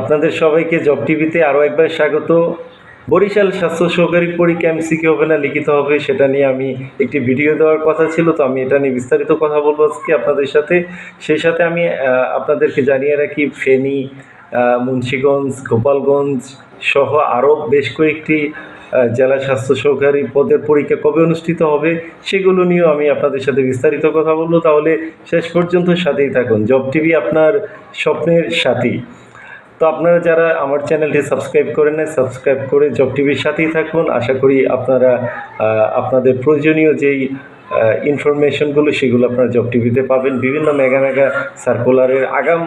আপনাদের সবাইকে জব টিভিতে আরও একবার স্বাগত। বরিশাল স্বাস্থ্য সহকারী পরীক্ষা এমসিকিউ হবে না, লিখিত হবে, সেটা নিয়ে আমি একটি ভিডিও দেওয়ার কথা ছিল, তো আমি এটা নিয়ে বিস্তারিত কথা বলব আজকে আপনাদের সাথে। সেই সাথে আমি আপনাদেরকে জানিয়ে রাখি, ফেনী মুন্সিগঞ্জ, গোপালগঞ্জ সহ আরও বেশ কয়েকটি জেলা স্বাস্থ্য সহকারী পদের পরীক্ষা কবে অনুষ্ঠিত হবে, সেগুলো নিয়েও আমি আপনাদের সাথে বিস্তারিত কথা বলব। তাহলে শেষ পর্যন্ত সাথেই থাকুন। জব টিভি আপনার স্বপ্নের সাথী। তো আপনারা যারা আমার চ্যানেলটি সাবস্ক্রাইব করে নেন সাবস্ক্রাইব করে জব টিভির সাথেই থাকুন। আশা করি আপনারা আপনাদের প্রয়োজনীয় যেই ইনফরমেশনগুলো সেগুলো আপনারা জব টিভিতে পাবেন। বিভিন্ন মেগা মেগা সার্কুলারের আগাম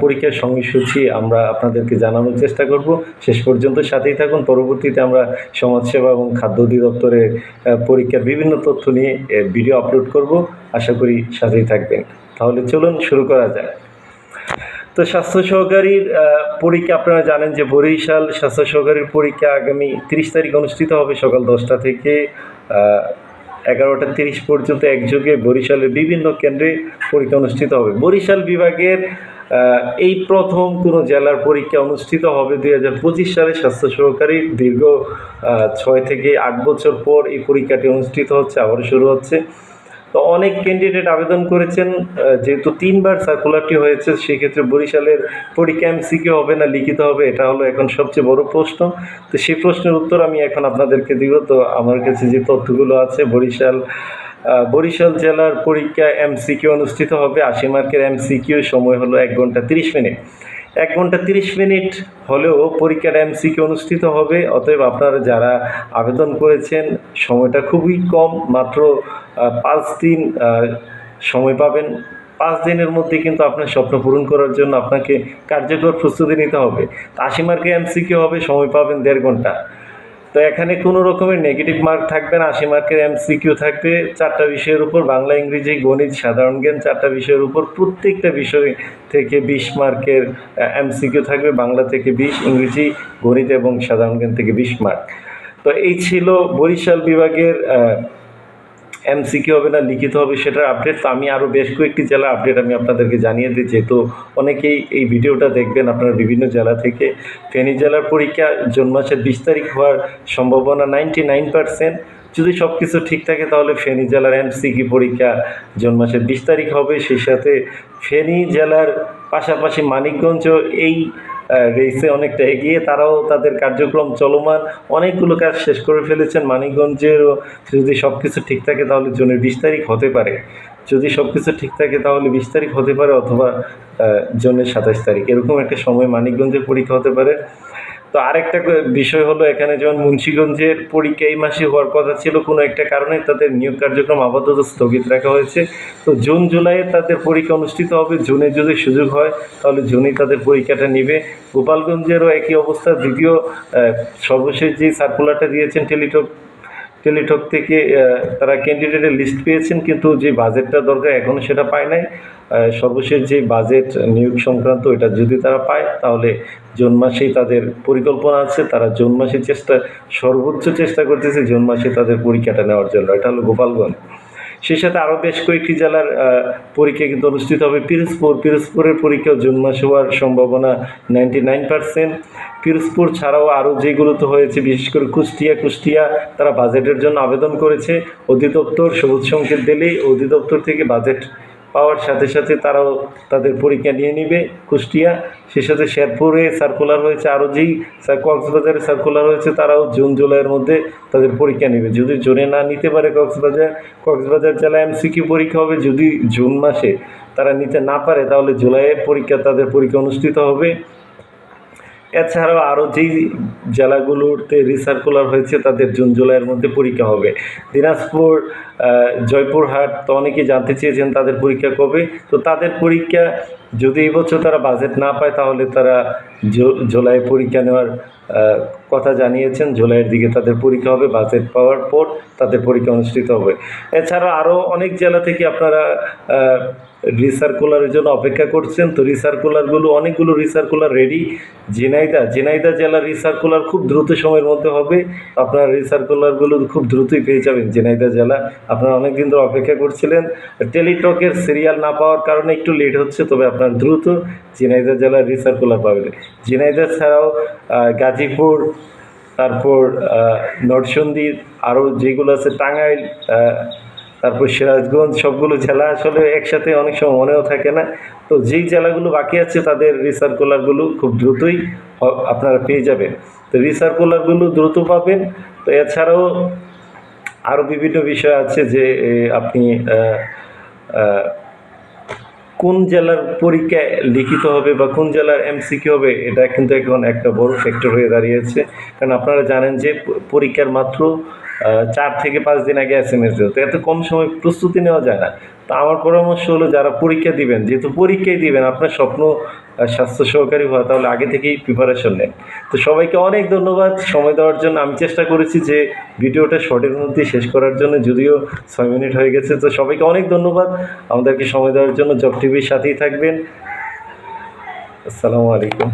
পরীক্ষার সময়সূচি আমরা আপনাদেরকে জানানোর চেষ্টা করব। শেষ পর্যন্ত সাথেই থাকুন। পরবর্তীতে আমরা সমাজসেবা এবং খাদ্য অধিদপ্তরের পরীক্ষার বিভিন্ন তথ্য নিয়ে ভিডিও আপলোড করব। আশা করি সাথেই থাকবেন। তাহলে চলুন শুরু করা যায় তো স্বাস্থ্য সহকারীর পরীক্ষা আপনারা জানেন যে বরিশাল স্বাস্থ্য সহকারীর পরীক্ষা আগামী তিরিশ তারিখ অনুষ্ঠিত হবে সকাল দশটা থেকে এগারোটা তিরিশ পর্যন্ত একযোগে বরিশালের বিভিন্ন কেন্দ্রে পরীক্ষা অনুষ্ঠিত হবে। বরিশাল বিভাগের এই প্রথম কোনো জেলার পরীক্ষা অনুষ্ঠিত হবে দুই হাজার পঁচিশ সালে। স্বাস্থ্য সহকারী দীর্ঘ ছয় থেকে আট বছর পর এই পরীক্ষাটি অনুষ্ঠিত হচ্ছে আবার শুরু হচ্ছে। তো অনেক ক্যান্ডিডেট আবেদন করেছেন যেহেতু তিনবার সার্কুলারটি হয়েছে, সেক্ষেত্রে বরিশালের পরীক্ষা এমসিকিউ হবে না, লিখিত হবে, এটা হলো এখন সবচেয়ে বড় প্রশ্ন। তো সেই প্রশ্নের উত্তর আমি এখন আপনাদেরকে দিব। তো আমার কাছে যে তথ্যগুলো আছে, বরিশাল বরিশাল জেলার পরীক্ষা এমসিকিউ অনুষ্ঠিত হবে, আশি মার্কের এমসিকিউ সময় হলো এক ঘণ্টা তিরিশ মিনিট। এক ঘণ্টা তিরিশ মিনিট হলেও পরীক্ষার এমসিকে অনুষ্ঠিত হবে, অতএব আপনারা যারা আবেদন করেছেন, সময়টা খুবই কম, মাত্র পাঁচ দিন সময় পাবেন। পাঁচ দিনের মধ্যে কিন্তু আপনার স্বপ্ন পূরণ করার জন্য আপনাকে কার্যকর প্রস্তুতি নিতে হবে। আশি মার্কে এমসিকিউ হবে, সময় পাবেন দেড় ঘণ্টা। তো এখানে কোনো রকমের নেগেটিভ মার্ক থাকবে না, আশি মার্কের এমসিকিউ থাকবে। চারটা বিষয়ের উপর বাংলা, ইংরেজি, গণিত, সাধারণ জ্ঞান চারটা বিষয়ের উপর প্রত্যেকটা বিষয় থেকে বিশ মার্কের এমসিকিউ থাকবে, বাংলা থেকে বিশ, ইংরেজি, গণিত এবং সাধারণ জ্ঞান থেকে বিশ মার্ক তো এই ছিল বরিশাল বিভাগের এমসিকিউ হবে না, লিখিত হবে সেটার আপডেট তো আমি আরও বেশ কয়েকটি জেলার আপডেট আমি আপনাদেরকে জানিয়ে দিই। যেহেতু অনেকেই এই ভিডিওটা দেখবেন আপনারা বিভিন্ন জেলা থেকে। ফেনী জেলার পরীক্ষা জুন মাসের বিশ তারিখ হওয়ার সম্ভাবনা নাইনটি নাইন পার্সেন্ট যদি সব কিছু ঠিক থাকে তাহলে ফেনী জেলার এমসিকিউ পরীক্ষা জুন মাসের বিশ তারিখ হবে। সেই সাথে ফেনী জেলার পাশাপাশি মানিকগঞ্জ এই রেসে অনেকটা এগিয়ে তারাও তাদের কার্যক্রম চলমান। অনেকগুলো কাজ শেষ করে ফেলেছেন মানিকগঞ্জেরও যদি সব কিছু ঠিক থাকে তাহলে জুনের বিশ তারিখ হতে পারে। যদি সব কিছু ঠিক থাকে তাহলে বিশ তারিখ হতে পারে অথবা জুনের সাতাশ তারিখ। এরকম একটা সময় মানিকগঞ্জের পরীক্ষা হতে পারে। তো আরেকটা বিষয় হলো এখানে যেমন মুন্সীগঞ্জের পরীক্ষা এই মাসে হওয়ার কথা ছিল, কোনো একটা কারণে তাদের নিয়োগ কার্যক্রম আপাতত স্থগিত রাখা হয়েছে। তো জুন জুলাইয়ে তাদের পরীক্ষা অনুষ্ঠিত হবে, জুনে যদি সুযোগ হয় তাহলে জুনেই তাদের পরীক্ষাটা নেবে। গোপালগঞ্জেরও একই অবস্থা দ্বিতীয় সর্বশেষ যে সার্কুলারটা দিয়েছেন টেলিটক টেলিটক থেকে তারা ক্যান্ডিডেটের লিস্ট পেয়েছেন, কিন্তু যে বাজেটটা দরকার এখনও সেটা পায় নাই। সর্বশেষ যে বাজেট নিয়োগ সংক্রান্ত এটা যদি তারা পায়, তাহলে জুন মাসেই তাদের পরিকল্পনা আছে। তারা জুন মাসে চেষ্টা, সর্বোচ্চ চেষ্টা করতেছে জুন মাসে তাদের পরীক্ষাটা নেওয়ার জন্য। এটা হলো গোপালগঞ্জ। সেই সাথে আরও বেশ কয়েকটি জেলার পরীক্ষা কিন্তু অনুষ্ঠিত হবে। পিরোজপুর, পিরোজপুরের পরীক্ষা জুন মাসে হওয়ার সম্ভাবনা নাইনটি নাইন পার্সেন্ট পিরোজপুর ছাড়াও আরও যেগুলোতে হয়েছে, বিশেষ করে কুষ্টিয়া কুষ্টিয়া, তারা বাজেটের জন্য আবেদন করেছে। অধিদপ্তর সবুজ সংকেত দিলেই অধিদপ্তর থেকে বাজেট পাওয়ার সাথে সাথে তারাও তাদের পরীক্ষা নিয়ে নিবে, কুষ্টিয়া। সেই সাথে শেরপুরে সার্কুলার হয়েছে আরও যেই কক্সবাজারে সার্কুলার হয়েছে, তারাও জুন, জুলাইয়ের মধ্যে তাদের পরীক্ষা নেবে। যদি জুনে না নিতে পারে কক্সবাজার কক্সবাজার জেলায় এমসিকিউ পরীক্ষা হবে। যদি জুন মাসে তারা নিতে না পারে, তাহলে জুলাইয়ের পরীক্ষা, তাদের পরীক্ষা অনুষ্ঠিত হবে। এছাড়াও আরও যেই জেলাগুলোতে রিসার্কুলার হয়েছে, তাদের জুন জুলাইয়ের মধ্যে পরীক্ষা হবে। দিনাজপুর জয়পুরহাট তো অনেকেই জানতে চেয়েছেন তাদের পরীক্ষা কবে। তো তাদের পরীক্ষা যদি এবছর তারা বাজেট না পায়, তাহলে তারা জুলাই পরীক্ষা নেওয়ার কথা জানিয়েছেন। জুলাইয়ের দিকে তাদের পরীক্ষা হবে বাজেট পাওয়ার পর তাদের পরীক্ষা অনুষ্ঠিত হবে। এছাড়া আরও অনেক জেলা থেকে আপনারা রিসার্কুলারের জন্য অপেক্ষা করছেন। তো রিসার্কুলারগুলো অনেকগুলো রিসার্কুলার রেডি জেনাইদা জেনাইদা জেলার রিসার্কুলার খুব দ্রুত সময়ের মধ্যে হবে। আপনারা রিসার্কুলারগুলো খুব দ্রুতই পেয়ে যাবেন জেনাইদা জেলা। আপনারা অনেক দিন ধরে অপেক্ষা করছিলেন। টেলিটকের সিরিয়াল না পাওয়ার কারণে একটু লেট হচ্ছে তবে আপনার দ্রুত জেনাইদা জেলার রিসার্কুলার পাবেন। জেনাইদা ছাড়াও গাজীপুর তারপর আহ, আরও যেগুলো আছে টাঙ্গাইল তারপর সিরাজগঞ্জ, সবগুলো জেলা আসলে একসাথে অনেক সময় মনেও থাকে না। তো যেই জেলাগুলো বাকি আছে, তাদের রিসার্কুলারগুলো খুব দ্রুতই আপনারা পেয়ে যাবেন। তো রিসার্কুলারগুলো দ্রুত পাবেন। তো এছাড়াও আরও বিভিন্ন বিষয় আছে যে আপনি কোন জেলার পরীক্ষা লিখিত হবে বা কোন জেলার এমসিকিউ হবে, এটা কিন্তু এখন একটা বড় ফ্যাক্টর হয়ে দাঁড়িয়েছে। কারণ আপনারা জানেন যে, পরীক্ষার মাত্র চার থেকে পাঁচ দিন আগে এস এম এস দেওয়া এত কম সময় প্রস্তুতি নেওয়া যায় না। তো আমার পরামর্শ হলো, যারা পরীক্ষা দিবেন, যেহেতু পরীক্ষাই দিবেন, আপনার স্বপ্ন স্বাস্থ্য সহকারী হওয়া, তাহলে আগে থেকেই প্রিপারেশন নেন। তো সবাইকে অনেক ধন্যবাদ সময় দেওয়ার জন্য। আমি চেষ্টা করেছি যে ভিডিওটা শর্টের মধ্যে শেষ করার জন্য, যদিও ছয় মিনিট হয়ে গেছে। তো সবাইকে অনেক ধন্যবাদ। আমাদেরকে সময় দেওয়ার জন্য। জব টিভির সাথেই থাকবেন। আসসালামু আলাইকুম।